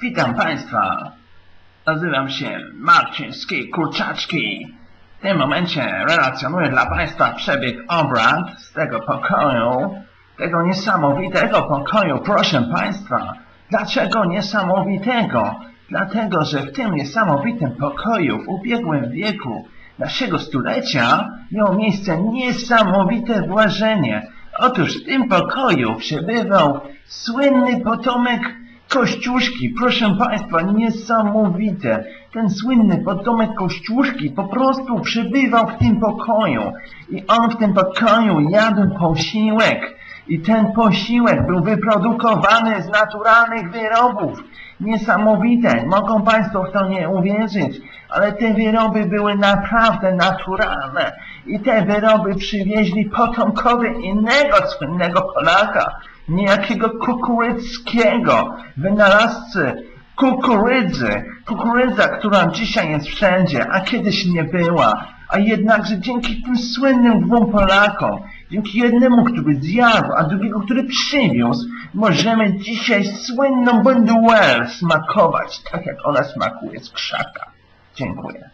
Witam Państwa. Nazywam się Marciński Kurczaczki. W tym momencie relacjonuję dla Państwa przebieg obrad z tego pokoju, tego niesamowitego pokoju, proszę Państwa. Dlaczego niesamowitego? Dlatego, że w tym niesamowitym pokoju w ubiegłym wieku naszego stulecia miało miejsce niesamowite włożenie. Otóż w tym pokoju przebywał słynny potomek Kościuszki, proszę Państwa, niesamowite. Ten słynny potomek Kościuszki po prostu przebywał w tym pokoju. I on w tym pokoju jadł posiłek. I ten posiłek był wyprodukowany z naturalnych wyrobów. Niesamowite. Mogą Państwo w to nie uwierzyć, ale te wyroby były naprawdę naturalne. I te wyroby przywieźli potomkowie innego słynnego Polaka, niejakiego Kukuryckiego, wynalazcy kukurydzy. Kukurydza, która dzisiaj jest wszędzie, a kiedyś nie była. A jednakże dzięki tym słynnym dwóm Polakom, dzięki jednemu, który zjadł, a drugiego, który przywiózł, możemy dzisiaj słynną bonduelle smakować, tak jak ona smakuje z krzaka. Dziękuję.